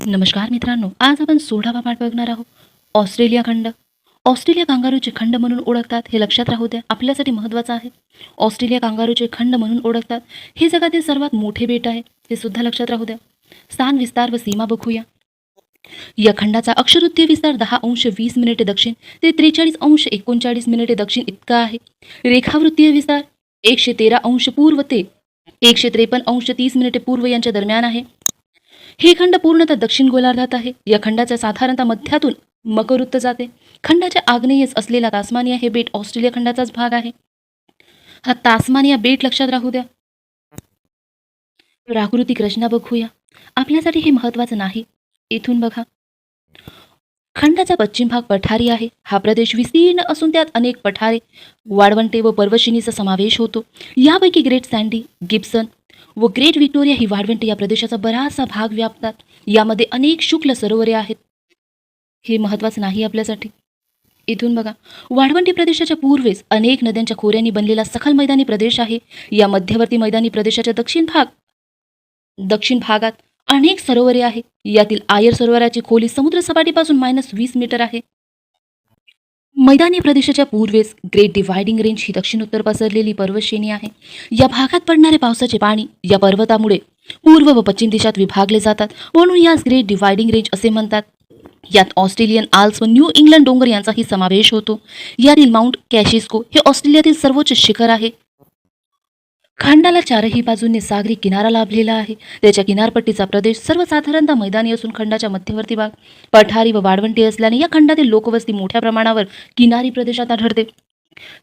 नमस्कार मित्रांनो आज आपण सोळावा पाठ बघणार आहोत. ऑस्ट्रेलिया खंड. ऑस्ट्रेलिया कांगारूचे खंड म्हणून ओळखतात हे लक्षात राहू द्या आपल्यासाठी महत्त्वाचं आहे. ऑस्ट्रेलिया कांगारूचे खंड म्हणून ओळखतात हे जगातील सर्वात मोठे बेट आहे हे सुद्धा लक्षात राहू द्या. स्थान विस्तार व सीमा बघूया. या खंडाचा अक्षरवृत्तीय विस्तार दहा अंश वीस मिनिटे दक्षिण ते त्रेचाळीस अंश एकोणचाळीस मिनिटे दक्षिण इतका आहे. रेखावृत्तीय विस्तार एकशे तेरा अंश पूर्व ते एकशे त्रेपन्न अंश तीस मिनिटे पूर्व यांच्या दरम्यान आहे. हे खंड पूर्णतः दक्षिण गोलार्धात आहे. या खंडाच्या साधारणतः मध्यातून मकरवृत्त जाते. खंडाच्या आग्नेयस असलेला तास्मानिया हे बेट ऑस्ट्रेलिया खंडाचाच भाग आहे. हा तास्मानिया बेट लक्षात राहू द्या. प्राकृतिक रचना बघूया. आपल्यासाठी हे महत्त्वाचं नाही. इथून बघा. खंडाचा पश्चिम भाग पठारी आहे. हा प्रदेश विस्तीर्ण असून त्यात अनेक पठारे वाळवंटे व पर्वशिनीचा समावेश होतो. यापैकी ग्रेट सँडी गिब्सन व ग्रेट व्हिक्टोरिया ही वाळवंटे या प्रदेशाचा बराचसा भाग व्यापतात. यामध्ये अनेक शुक्ल सरोवरे आहेत. हे महत्त्वाचं नाही आपल्यासाठी. इथून बघा. वाळवंटी प्रदेशाच्या पूर्वेस अनेक नद्यांच्या खोऱ्यांनी बनलेला सखल मैदानी प्रदेश आहे. या मध्यवर्ती मैदानी प्रदेशाच्या दक्षिण भाग दक्षिण भागात अनेक सरोवरे आहे यातील आयर सरोवराची खोली समुद्र सपाटीपासून मायनस वीस मीटर आहे. मैदानी प्रदेशाच्या पूर्वेस ग्रेट डिव्हायडिंग रेंज ही दक्षिणोत्तर पसरलेली पर्वतश्रेणी आहे. या भागात पडणारे पावसाचे पाणी या पर्वतामुळे पूर्व व पश्चिम दिशात विभागले जातात. म्हणून यास ग्रेट डिव्हायडिंग रेंज असे म्हणतात. यात ऑस्ट्रेलियन आल्स व न्यू इंग्लंड डोंगर यांचाही समावेश होतो. यातील माउंट कॅशिस्को हे ऑस्ट्रेलियातील सर्वोच्च शिखर आहे. खंडाला चारही बाजूंनी सागरी किनारा लाभलेला आहे. त्याच्या किनारपट्टीचा प्रदेश सर्वसाधारणतः मैदानी असून खंडाच्या मध्यवर्ती भाग. पठारी व वाळवंटी असल्याने या खंडातील लोकवस्ती मोठ्या प्रमाणावर किनारी प्रदेशात आढळते.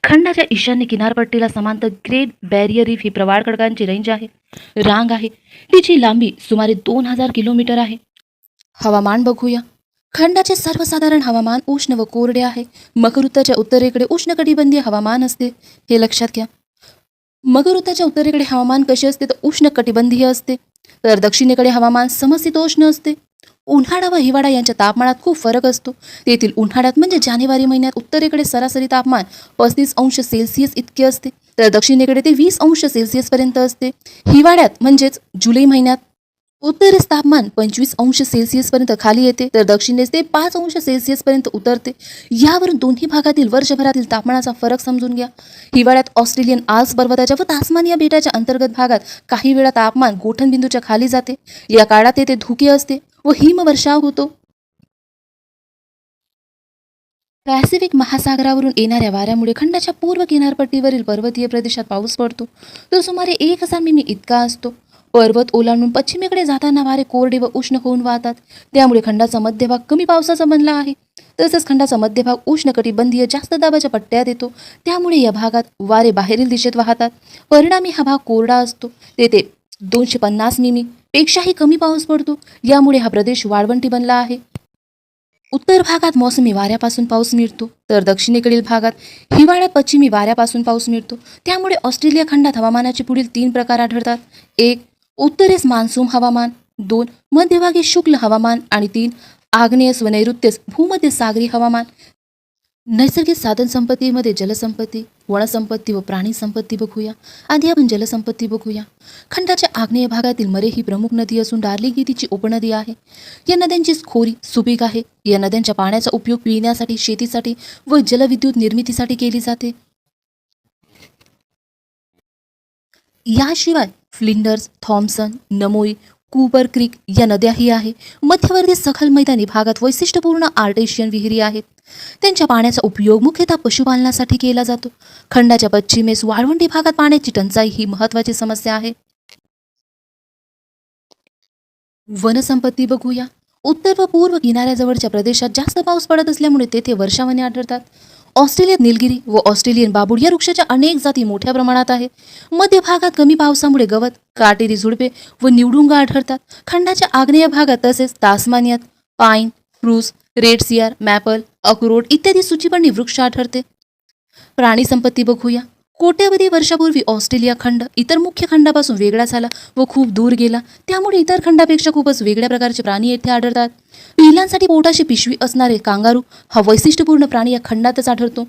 खंडाच्या ईशान्य किनारपट्टीला समांतर ग्रेट बॅरियर रीफ ही प्रवाळ खडकांची रेंज आहे. रांग आहे. तिची लांबी सुमारे दोन हजार किलोमीटर आहे. हवामान बघूया. खंडाचे सर्वसाधारण हवामान उष्ण व कोरडे आहे. मकरवृत्ताच्या उत्तरेकडे उष्णकटिबंधीय हवामान असते. हे लक्षात घ्या. मकरवृत्ताच्या उत्तरेकडे हवामान कसे असते तर उष्ण कटिबंधीय असते. तर दक्षिणेकडे हवामान समशीतोष्ण असते. उन्हाळा व हिवाळा यांच्या तापमानात खूप फरक असतो. तेथील उन्हाळ्यात म्हणजे जानेवारी महिन्यात उत्तरेकडे सरासरी तापमान पस्तीस अंश सेल्सिअस इतके असते. तर दक्षिणेकडे ते वीस अंश सेल्सिअसपर्यंत असते. हिवाळ्यात म्हणजेच जुलै महिन्यात उत्तरेस तापमान पंचवीस अंश सेल्सिअसपर्यंत खाली येते तर दक्षिणेस ते पाच अंश सेल्सिअसपर्यंत उतरते. यावरून दोन्ही भागातील वर्षभरातील तापमानाचा फरक समजून घ्या. हिवाळ्यात ऑस्ट्रेलियन आल्स पर्वताच्या व तास्मानिया बेटाच्या अंतर्गत भागात काही वेळा तापमान गोठणबिंदूच्या खाली जाते. या काळात येथे धुके असते व हिमवर्षाव होतो. पॅसिफिक महासागरावरून येणाऱ्या वाऱ्यामुळे खंडाच्या पूर्व किनारपट्टीवरील पर्वतीय प्रदेशात पाऊस पडतो. तो सुमारे एक हजार मिमी इतका असतो. पर्वत ओलांडून पश्चिमेकडे जाताना वारे कोरडे व उष्ण होऊन वाहतात. त्यामुळे खंडाचा मध्यभाग कमी पावसाचा बनला आहे. तसेच खंडाचा मध्यभाग उष्ण कटिबंधीय जास्त दाबाच्या पट्ट्यात येतो. त्यामुळे या भागात वारे बाहेरील दिशेत वाहतात. परिणामी हा भाग कोरडा असतो. तेथे दोनशे पन्नास मिमी पेक्षाही कमी पाऊस पडतो. यामुळे हा प्रदेश वाळवंटी बनला आहे. उत्तर भागात मोसमी वाऱ्यापासून पाऊस मिळतो. तर दक्षिणेकडील भागात हिवाळ्यात पश्चिमी वाऱ्यापासून पाऊस मिळतो. त्यामुळे ऑस्ट्रेलिया खंडात हवामानाचे पुढील तीन प्रकार आढळतात. एक उत्तरेस मान्सून हवामान दोन मध्यभागी शुक्ल हवामान आणि तीन आग्नेयस व नैऋत्यस भूमध्य सागरी हवामान. नैसर्गिक साधन संपत्तीमध्ये जलसंपत्ती वनसंपत्ती व प्राणी संपत्ती बघूया. आधी आपण जलसंपत्ती बघूया. खंडाच्या आग्नेय भागातील मरे ही प्रमुख नदी असून डार्लिंगी तिची उपनदी आहे. या नद्यांची खोरी सुपीक आहे. या नद्यांच्या पाण्याचा उपयोग पिण्यासाठी शेतीसाठी व जलविद्युत निर्मितीसाठी केली जाते. याशिवाय Flinders Thomson Namoi Cooper Creek या नद्याही आहे. मध्यवर्ती सखल मैदानी भागात वैशिष्ट्यपूर्ण आर्टेशियन विहिरी आहेत. त्यांच्या पाण्याचा उपयोग मुख्यतः पशुपालनासाठी केला जातो. खंडाच्या पश्चिमेस वाळवंटी भागात पाण्याची टंचाई ही महत्त्वाची समस्या आहे. वनसंपत्ती बघूया. उत्तर व पूर्व किनाऱ्याजवळच्या प्रदेशात जास्त पाऊस पडत असल्यामुळे तेथे वर्षावने आढळतात. ऑस्ट्रेलियात निलगिरी व ऑस्ट्रेलियन बाबूड या वृक्षाच्या अनेक जाती मोठ्या प्रमाणात आहे. मध्य भागात कमी पावसामुळे गवत काटेरी झुडपे व निवडुंगा आढळतात. खंडाच्या आग्नेय भागात तसेच तास्मानियात पाईन क्रूस रेड सियार मॅपल अक्रोड इत्यादी सूचीबंडी वृक्ष आढळते. प्राणी संपत्ती बघूया. कोट्यावधी वर्षापूर्वी ऑस्ट्रेलिया खंड इतर मुख्य खंडापासून वेगळा झाला व खूप दूर गेला. त्यामुळे इतर खंडापेक्षा खूपच वेगळ्या प्रकारचे प्राणी येथे आढळतात. पिलांसाठी पोटाशी पिशवी असणारे कांगारू हा वैशिष्ट्यपूर्ण प्राणी या खंडातच आढळतो.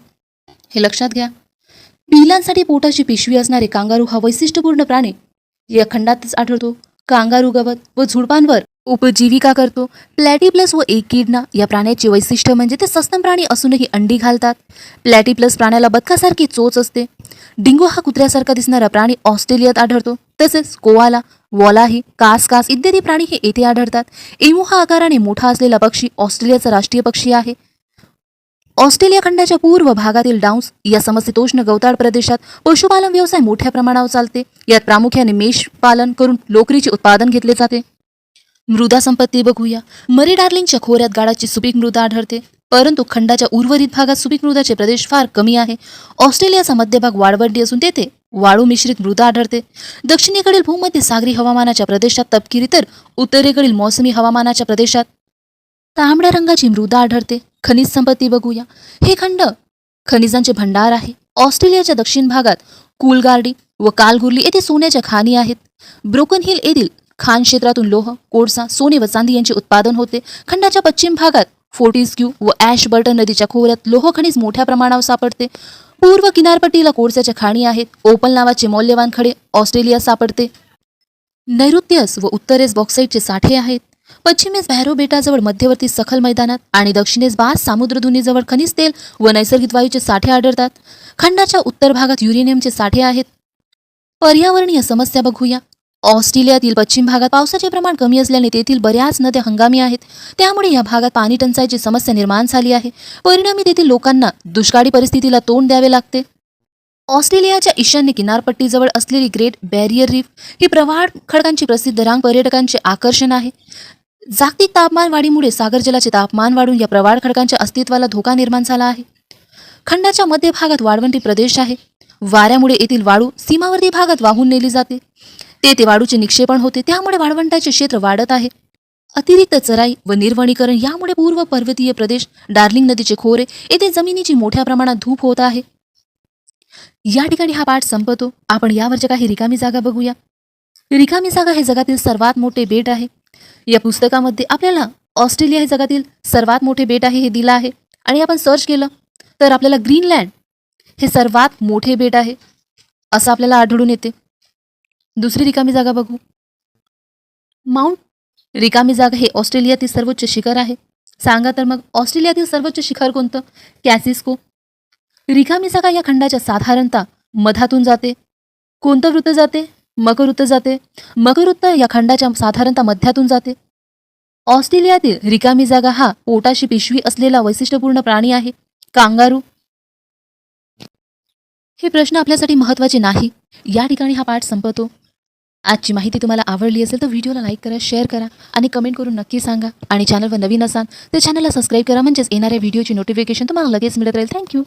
हे लक्षात घ्या. पिलांसाठी पोटाशी पिशवी असणारे कांगारू हा वैशिष्ट्यपूर्ण प्राणी या खंडातच आढळतो. कांगारू गवत व झुडपांवर उपजीविका करतो. प्लॅटिप्लस व एक किडना या प्राण्याचे वैशिष्ट्य म्हणजे ते सस्तन प्राणी असूनही अंडी घालतात. प्लॅटिप्लस प्राण्याला बदकासारखी चोच असते. डिंगो हा कुत्र्यासारखा दिसणारा प्राणी ऑस्ट्रेलियात आढळतो. तसेच कोवाला वॉलाही कास कास इत्यादी प्राणी हे येथे आढळतात. एमू हा आकाराने मोठा असलेला पक्षी ऑस्ट्रेलियाचा राष्ट्रीय पक्षी आहे. ऑस्ट्रेलिया खंडाच्या पूर्व भागातील डाऊन्स या समशीतोष्ण गवताळ प्रदेशात पशुपालन व्यवसाय मोठ्या प्रमाणावर चालते. यात प्रामुख्याने मेष पालन करून लोकरीचे उत्पादन घेतले जाते. मृदा संपत्ती बघूया. मरी डार्लिंगच्या खोऱ्यात गाडाची सुपीक मृदा आढळते. परंतु खंडाच्या उर्वरित भागात सुपीक मृदाचे प्रदेश फार कमी आहे. ऑस्ट्रेलियाचा मध्यभाग वाळवंटी असून तेथे वाळू मिश्रित मृदा आढळते. दक्षिणेकडील भूमध्य सागरी हवामानाच्या प्रदेशात तपकिरी तर उत्तरेकडील मोसमी हवामानाच्या प्रदेशात तांबड्या रंगाची मृदा आढळते. खनिज संपत्ती बघूया. हे खंड खनिजांचे भंडार आहे. ऑस्ट्रेलियाच्या दक्षिण भागात कुलगार्डी व कालगुर्ली येथे सोन्याच्या खाणी आहेत. ब्रोकन हिल येथील खान क्षेत्रातून लोह कोळसा सोने व चांदी यांचे उत्पादन होते. खंडाच्या पश्चिम भागात फोर्टिस्क्यू व ॲश बर्टन नदीच्या खोऱ्यात लोह खनिज मोठ्या प्रमाणावर सापडते. पूर्व किनारपट्टीला कोळसाच्या खाणी आहेत. ओपल नावाचे मौल्यवान खडे ऑस्ट्रेलिया सापडते. नैऋत्यस व उत्तरेस बॉक्साईटचे साठे आहेत. पश्चिमेस भॅरो बेटाजवळ मध्यवर्ती सखल मैदानात आणि दक्षिणेस बास सामुद्रधुनीजवळ खनिज तेल व नैसर्गिक वायूचे साठे आढळतात. खंडाच्या उत्तर भागात युरेनियमचे साठे आहेत. पर्यावरणीय समस्या बघूया. ऑस्ट्रेलियातील पश्चिम भागात पावसाचे प्रमाण कमी असल्याने तेथील बऱ्याच नद्या हंगामी आहेत. त्यामुळे या भागात पाणी टंचाईची समस्या निर्माण झाली आहे. परिणामी तेथील लोकांना दुष्काळी परिस्थितीला तोंड द्यावे लागते. ऑस्ट्रेलियाच्या ईशान्य किनारपट्टीजवळ असलेली ग्रेट बॅरियर रीफ ही प्रवाळ खडकांची प्रसिद्ध रांग पर्यटकांचे आकर्षण आहे. जागतिक तापमान वाढीमुळे सागर तापमान वाढून या प्रवाळ खडकांच्या अस्तित्वाला धोका निर्माण झाला आहे. खंडाच्या मध्य भागात वाळवंटी प्रदेश आहे. वाऱ्यामुळे येथील वाळू सीमावर्ती भागात वाहून नेली जाते. तेथे वाळूचे निक्षेपण होते त्यामुळे वाळवंटाचे क्षेत्र वाढत आहे. अतिरिक्त चराई व निर्वणीकरण यामुळे पूर्व पर्वतीय प्रदेश डार्लिंग नदीचे खोरे येथे जमिनीची मोठ्या प्रमाणात धूप होत आहे. या ठिकाणी हा पाठ संपतो. आपण यावरच्या काही रिकामी जागा बघूया. रिकामी जागा हे जगातील सर्वात मोठे बेट आहे. या पुस्तकामध्ये आपल्याला ऑस्ट्रेलिया हे जगातील सर्वात मोठे बेट आहे हे दिलं आहे. आणि आपण सर्च केलं तर आपल्याला ग्रीनलँड हे सर्वात मोठे बेट आहे. असं आपल्याला आढळून येते. दुसरी रिकामी जागा बघू. माउंट रिकामी जागा हे ऑस्ट्रेलियातील सर्वोच्च शिखर आहे. सांगा तर मग ऑस्ट्रेलियातील सर्वोच्च शिखर कोणतं? कॅसिस्को. रिकामी जागा या खंडाच्या साधारणतः मधातून जाते. कोणतं वृत्त जाते? मकर वृत्त जाते. मकर वृत्त या खंडाच्या साधारणतः मध्यातून जाते. ऑस्ट्रेलियातील रिकामी जागा हा पोटाशी पिशवी असलेला वैशिष्ट्यपूर्ण प्राणी आहे. कांगारू. हे प्रश्न आपल्यासाठी महत्त्वाचे नाही. या ठिकाणी हा पाठ संपतो. आजची माहिती तुम्हाला आवडली असेल तर व्हिडिओला लाईक करा शेअर करा आणि कमेंट करून नक्की सांगा. आणि चॅनलवर नवीन असाल तर चॅनलला सबस्क्राईब करा. म्हणजेच येणाऱ्या व्हिडिओची नोटिफिकेशन तुम्हाला लगेच मिळत राहील. थँक्यू